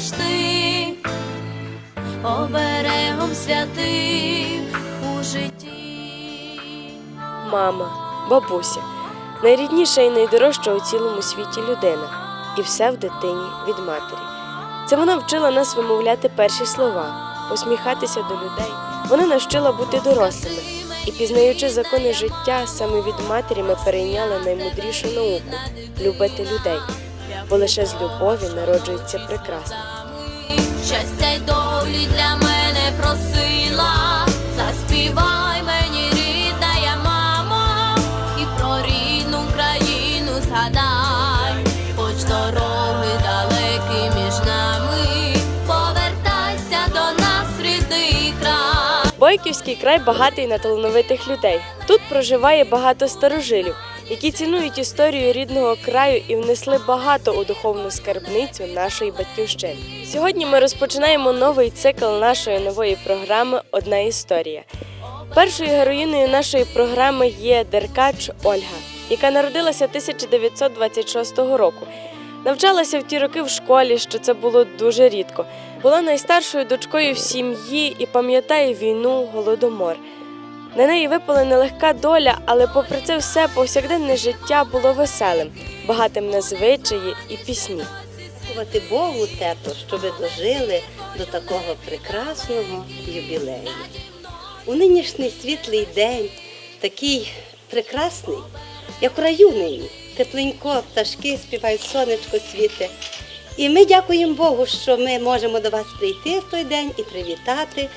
світитимеш ти, оберегом святим у житті. Мама, бабуся, найрідніша і найдорожча у цілому світі людина, і все в дитині від матері. Це вона вчила нас вимовляти перші слова, посміхатися до людей. Вона навчила бути дорослими. І пізнаючи закони життя, саме від матері ми перейняли наймудрішу науку любити людей, бо лише з любові народжується прекрасне. Щастя й долі для мене просила, заспівай мені, рідна я мамо, і про рідну країну згадай, хоч дороги далекі між нами, повертайся до нас, рідний край. Бойківський край багатий на талановитих людей. Тут проживає багато старожилів, які цінують історію рідного краю і внесли багато у духовну скарбницю нашої батьківщини. Сьогодні ми розпочинаємо новий цикл нашої нової програми Одна історія. Першою героїною нашої програми є Деркач Ольга, яка народилася 1926 року. Навчалася в ті роки в школі, що це було дуже рідко. Була найстаршою дочкою в сім'ї і пам'ятає війну, голодомор. На неї випала нелегка доля, але попри це все повсякденне життя було веселим, багатим на звичаї і пісні. Дякувати Богу, тето, що ви дожили до такого прекрасного юбілею. У нинішній світлий день, такий прекрасний, як в раю нині. Тепленько, пташки співають, сонечко світе. І ми дякуємо Богу, що ми можемо до вас прийти в той день і привітати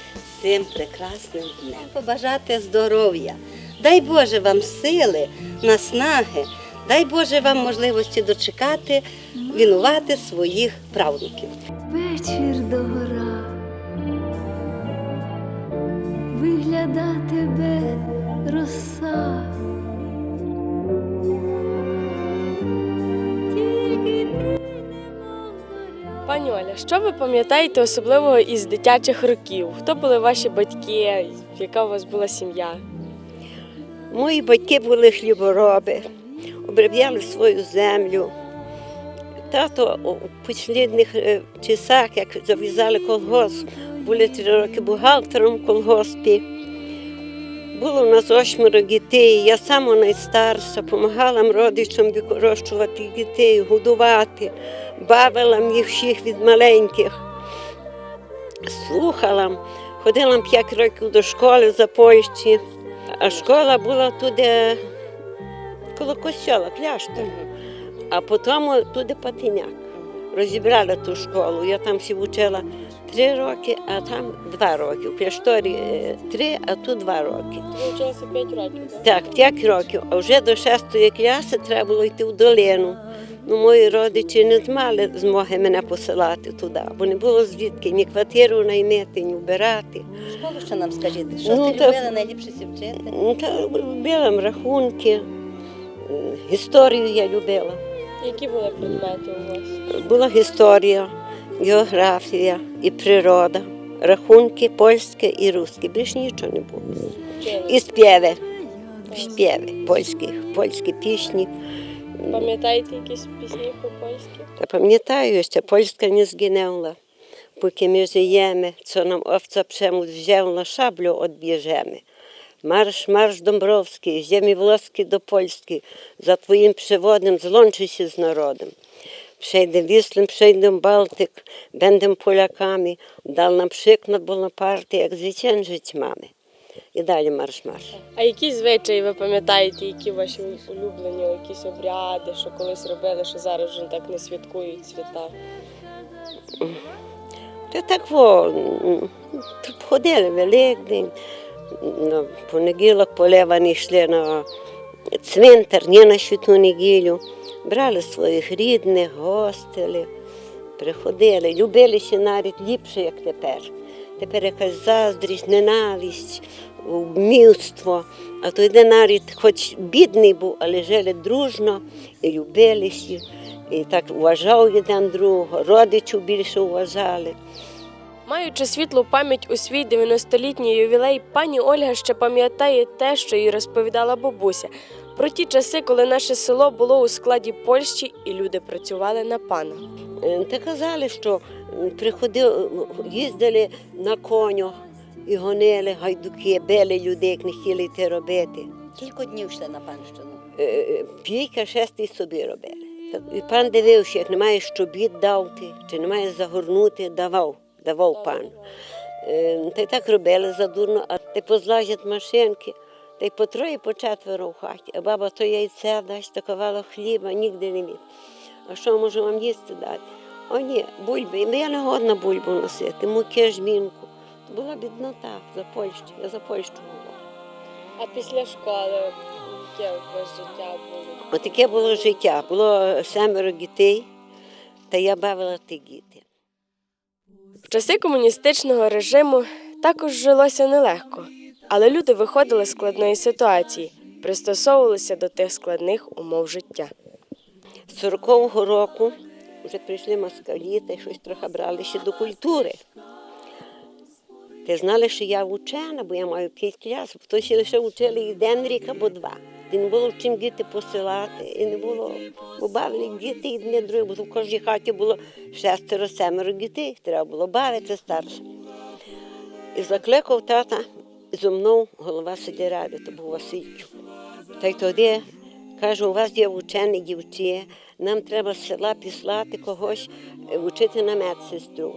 цим прекрасним днем. Побажати здоров'я. Дай Боже вам сили, наснаги, дай Боже вам можливості дочекати, вінувати своїх правнуків. Вечір догора, вигляда тебе роса. Пані Оля, що ви пам'ятаєте особливого із дитячих років? Хто були ваші батьки? Яка у вас була сім'я? Мої батьки були хлібороби, обробляли свою землю. Тато у послідних е, часах, як зав'язали колгосп, були три роки бухгалтером в колгоспі. Було в нас восьмеро дітей. Я сама найстарша, допомагала родичам вирощувати дітей, годувати, бавила їх всіх від маленьких, слухала. Ходила п'ять років до школи за Польщі, а школа була туди коло костьола, кляштор. А потім туди Патиняк. Розібрали ту школу. Я там всі вчила три роки, а там два роки. В кляшторі е, три, а тут два роки. Ви вчилися 5 років, так? Так, п'ять років. А вже до шестої класи треба було йти в долину. Ну, мої родичі не змали змоги мене посилати туди, бо не було звідки ні квартиру наймити, ні вбирати. Школу що нам скажіть? Що Ну, ти та- любила найліпше вчити? Ну, та Любила рахунки, історію я любила. Які були предмети у вас? Була історія, географія і природа, рахунки польське і русське. Більш нічого не було. І співи, співи польські, польські пісні. Пам'ятаєте якісь пісні по-польськи? Та пам'ятаю, що Польська не згинула, поки ми живемо, co нам овця wziął na szablю odbierzemy. Marsz, marsz Dąbrowski, ziemi włoskie do Polski, za Twoim przewodem złączy się z narodem. Przejdę Wisłę, przejdę Bałtyk, będę Polakami, dal nam przykład Bonaparte, jak zwyciężyć mamy. І далі марш-марш. А які звичаї ви пам'ятаєте, які ваші улюблені, якісь обряди, що колись робили, що зараз вже так не святкують свята? Та так во, ходили Великдень, на понеділок полевані йшли на цвинтар, не на святу неділю, брали своїх рідних, гостили, приходили, любилися навіть ліпше, як тепер. Тепер якась заздрість, ненависть, вмівство. А тоді навіть хоч бідний був, але жили дружно і любилися. І так вважав один другого, родичів більше вважали. Маючи світлу пам'ять у свій 90-літній ювілей, пані Ольга ще пам'ятає те, що їй розповідала бабуся, про ті часи, коли наше село було у складі Польщі і люди працювали на пана. Е, Та казали, що приходили, їздили на конях і гонили гайдуки, били людей, як не хотіли йти робити. Кілька днів йшли на панщину. Е, Пійка шестий собі робили. І пан дивився, як немає що бід дати, чи немає загорнути, давав, давав пан. Е, Та й так робили задурно, а ти позлазять машинки, та й по троє, по четверо в хаті. А баба то яйце дасть, то кавало хліба, нігде не міг. А що можу вам їсти дати? О, ні, бульби. І Я не годна бульбу носити, муки, жмінку. То була біднота за Польщу, я за Польщу говорю. А після школи яке у вас життя було? Отаке було життя. Було семеро дітей, та я бавила ті діти. В часи комуністичного режиму також жилося нелегко, але люди виходили з складної ситуації, пристосовувалися до тих складних умов життя. З 40-го року вже прийшли москалі та щось трохи брали ще до культури. Ти знали, що я учена, бо я маю п'ять клас, то ще лише вчили день рік або два. І не було в чим діти посилати, і не було, бо бавили діти і не другі, бо в кожній хаті було шестеро, семеро дітей, треба було бавити старше. І закликав тата зо мною голова сільради, то був Васильчук. Та й тоді каже, у вас є вчені дівчі, нам треба з села післати когось е, вчити на медсестру.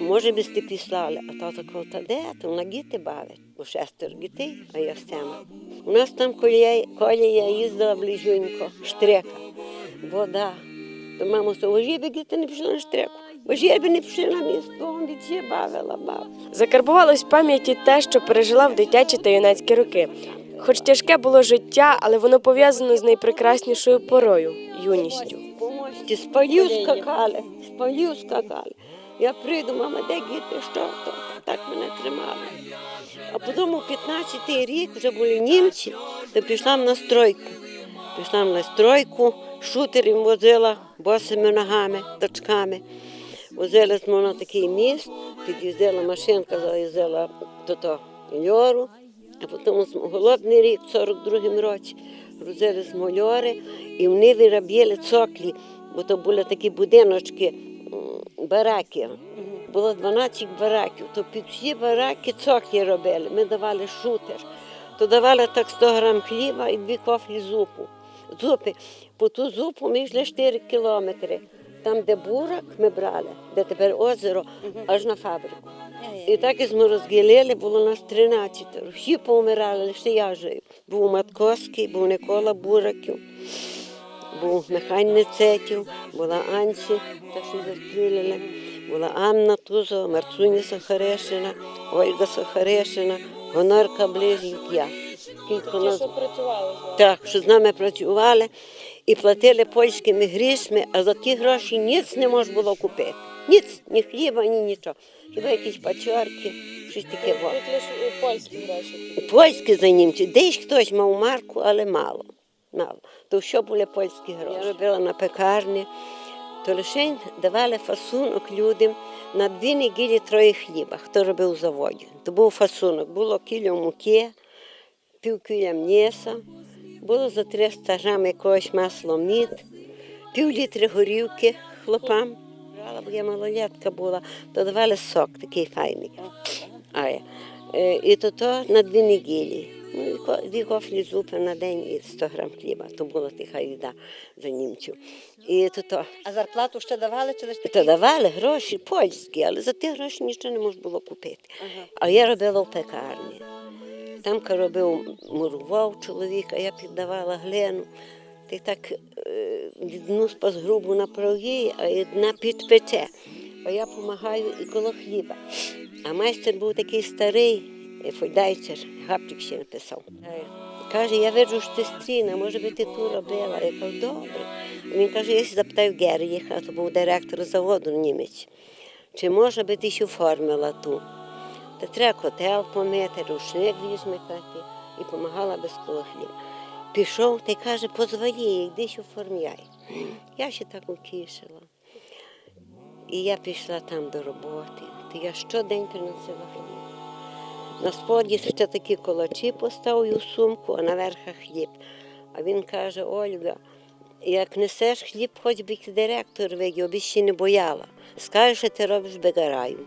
Може би сте післали, а тато каже, та де, то на діти бавить, бо шестеро дітей, а я сема. У нас там колія, колія їздила ближунько, штрека, вода. То мамо сказала, «Ой, би діти не пішли на штреку, бо ж я би не пішли на місто, дітей бавила, бавила. Закарбувалось в пам'яті те, що пережила в дитячі та юнацькі роки. Хоч тяжке було життя, але воно пов'язано з найпрекраснішою порою юністю. Поможете, з полів скакали, з полів скакали. Я прийду, мама, де діти, що то? Так мене тримали. А потім у 15-й рік вже були німці, то пішла на стройку. Пішла на стройку, шутерів возила босими ногами, точками. Возила з мене такий міст, під'їздила машинка, завозила то льору, а потім голодний рік, в 42-му році, грузили з мольори, і вони виробили цоклі, бо то були такі будиночки, бараки. Було 12 бараків, то під всі бараки цоклі робили. Ми давали шутер. То давали так 100 грам хліба і дві кофлі зупу. Зупи. По ту зупу ми йшли 4 кілометри. Там, де бурак ми брали, де тепер озеро, аж на фабрику. І так із ми розділили, було нас 13. Всі повмирали, лише я жив. Був Матковський, був Микола Бураків, був Михайло Нецетів, була Анці, та що застрілили, була Анна Тузова, Марцуня Сахарешина, Ольга Сахарешина, Гонорка Ближнік, я. Кілька нас працювали так, що з нами працювали і платили польськими грішми, а за ті гроші ніц не можна було купити. Ніц, ні хліба, ні нічого. Хіба якісь пачорки, щось таке було. лише польські гроші. Польські за німці, десь хтось мав марку, але мало. мало. То що були польські гроші? Я робила на пекарні, то лише давали фасунок людям на дві неділі троє хліба, хто робив у заводі. То був фасунок, було кіло муки, пів кіля м'яса, було за 300 грам якогось масла мід, пів літри горівки хлопам. Брала, бо я малолетка була, то давали сок такий файний. А, я. Е, і то, то на дві неділі. Ну, дві кофлі зупи на день і 100 грам хліба. То була тиха їда за німців. І то, то, А зарплату ще давали чи лише і то давали гроші польські, але за ті гроші нічого не можна було купити. А я робила в пекарні. Там робив мурував чоловік, а я піддавала глину. Ти так е, одну спас грубу на прогі, а одна підпече. А я допомагаю і коло хліба. А майстер був такий старий, е, фойдайцер, гапчик ще написав. Каже, я виджу, що ти стріна, може би ти ту робила. Я кажу, добре. Він каже, я сі запитав Геріха, то був директор заводу німець, чи може би ти ще оформила ту. Та треба котел помити, рушник візьмикати і допомагала без коло хліба. Пішов та й каже, позвони, йди що оформляй. Я ще так утішила. І я пішла там до роботи. То я щодень приносила хліб. На споді ще такі колачі поставив у сумку, а наверх хліб. А він каже, Ольга, як несеш хліб, хоч би директор видів, аби ще не бояла. Скажеш, що ти робиш бегараю.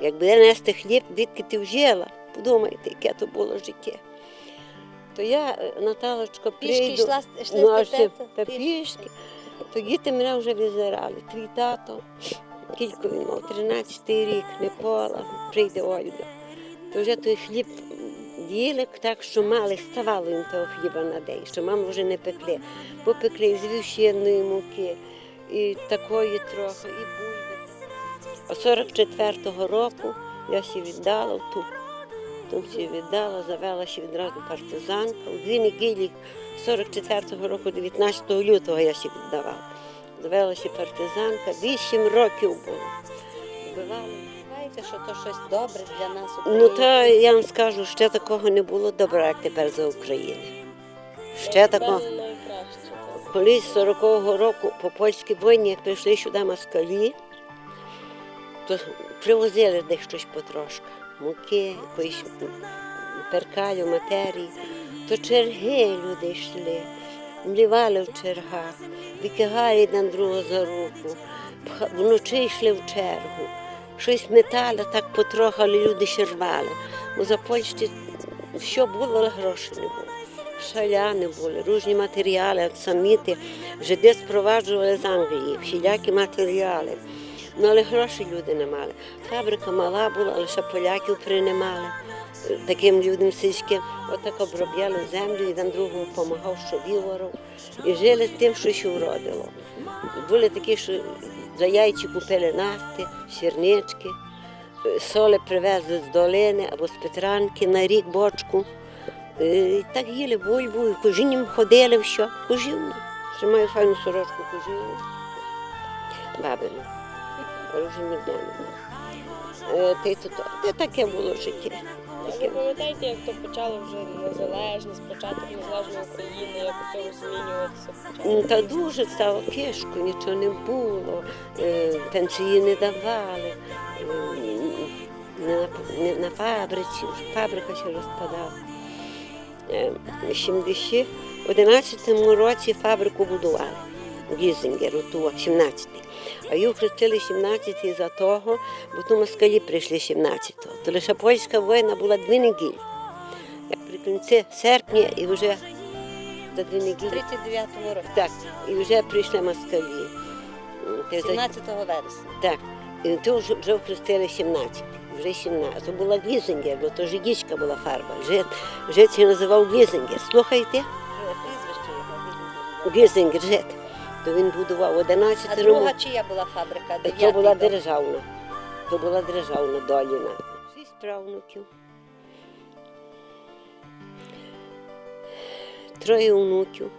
Як буде нести хліб, відки ти вжила, подумайте, яке то було життя. То я, е, Наталочка, Пішки прийду, йшла, ну, аж та пішки. То діти мене вже визирали. Твій тато, кілько він мав, 13 рік, Микола, прийде Ольга. То вже той хліб їли так, що мали, ставало їм того хліба на день, що маму вже не пекли. Бо пекли з вівщинної муки, і такої трохи, і. А 44-го року я ще віддала в ту. Там всі віддала, завела ще відразу партизанка. У дві неділі 44-го року, 19 лютого я ще віддавала. Завела ще партизанка, вісім років було. Вбивали. Знаєте, що то щось добре для нас. Ну українців. та я вам скажу, ще такого не було добра, як тепер за України. Ще такого. Колись 40-го року по польській війні, як прийшли сюди москалі, то привозили десь щось потрошки. Муки, якоїсь перкалю, матерії. То черги люди йшли, млівали в чергах, викигали один другого за руку, вночі йшли в чергу. Щось метали, так потрохи, але люди ще рвали. Бо за Польщі що було, але грошей не було. Шаляни були, різні матеріали, саміти. Жиди спроваджували з Англії, всілякі матеріали. Ну, але грошей люди не мали. Фабрика мала була, але ще поляків приймали. Таким людям сільським отак обробляли землю, і один другому допомагав, що віворов. І жили з тим, що ще вродило. Були такі, що за яйці купили нафти, сірнички, соли привезли з долини або з Петранки на рік бочку. І так їли бульбу, і кожінням ходили все. Кожівно. Ще маю файну сорочку кожівну. Бабину. Ружені днями. Е, Ти, то, те таке було життя. Ви пам'ятаєте, як то почало вже незалежність, початок незалежної України, як у цьому змінюватися? Ну, Та дуже стало кишко, нічого не було, е, пенсії не давали, не на, фабриці, фабрика ще розпадала. Е, В 70 11 році фабрику будували. Гізингер, ту 17-й. А їх хрестили 17-й за того, бо то москалі прийшли 17-го. То лише польська війна була дві неділі. Як при кінці серпня і вже за дві неділі 39-го року, так, і вже прийшли москалі. М, ти за- 17 вересня. Так, і то вже, вже вхрестили 17, вже 17. То була Глізингер, бо то жидічка була фарба. Вже, вже це називав Глізингер. Слухайте, Е, Прізвище його. Глізингер, жит. То він будував 11 А років. друга чия була фабрика? То була дом. державна. То була державна доліна. Шість правнуків. Троє онуків.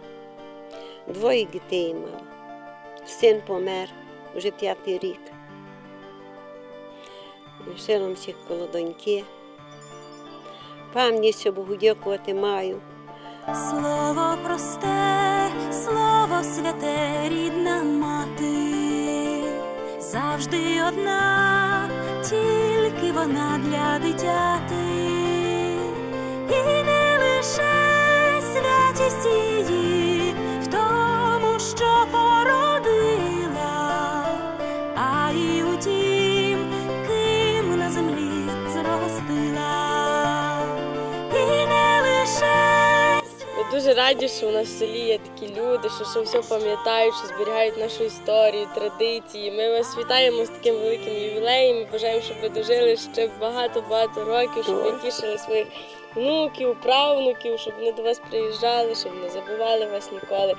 Двоє дітей мав. Син помер вже п'ятий рік. Лишила всіх коло доньки. Пам'ять, що Богу дякувати маю. Слово просте, слово святе, рідна мати, завжди одна, тільки вона для дитяти, і не лише святість її дуже раді, що у нас в селі є такі люди, що, що все пам'ятають, що зберігають нашу історію, традиції. Ми вас вітаємо з таким великим ювілеєм. і Бажаємо, щоб ви дожили ще багато-багато років, щоб ви тішили своїх внуків, правнуків, щоб вони до вас приїжджали, щоб не забували вас ніколи.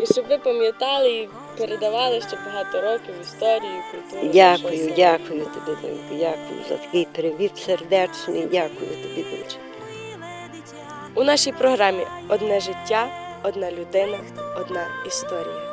І щоб ви пам'ятали і передавали ще багато років історію, культуру. Дякую, дякую тобі, донько, дякую за такий привіт сердечний. Дякую тобі дуже. У нашій програмі одне життя, одна людина, одна історія.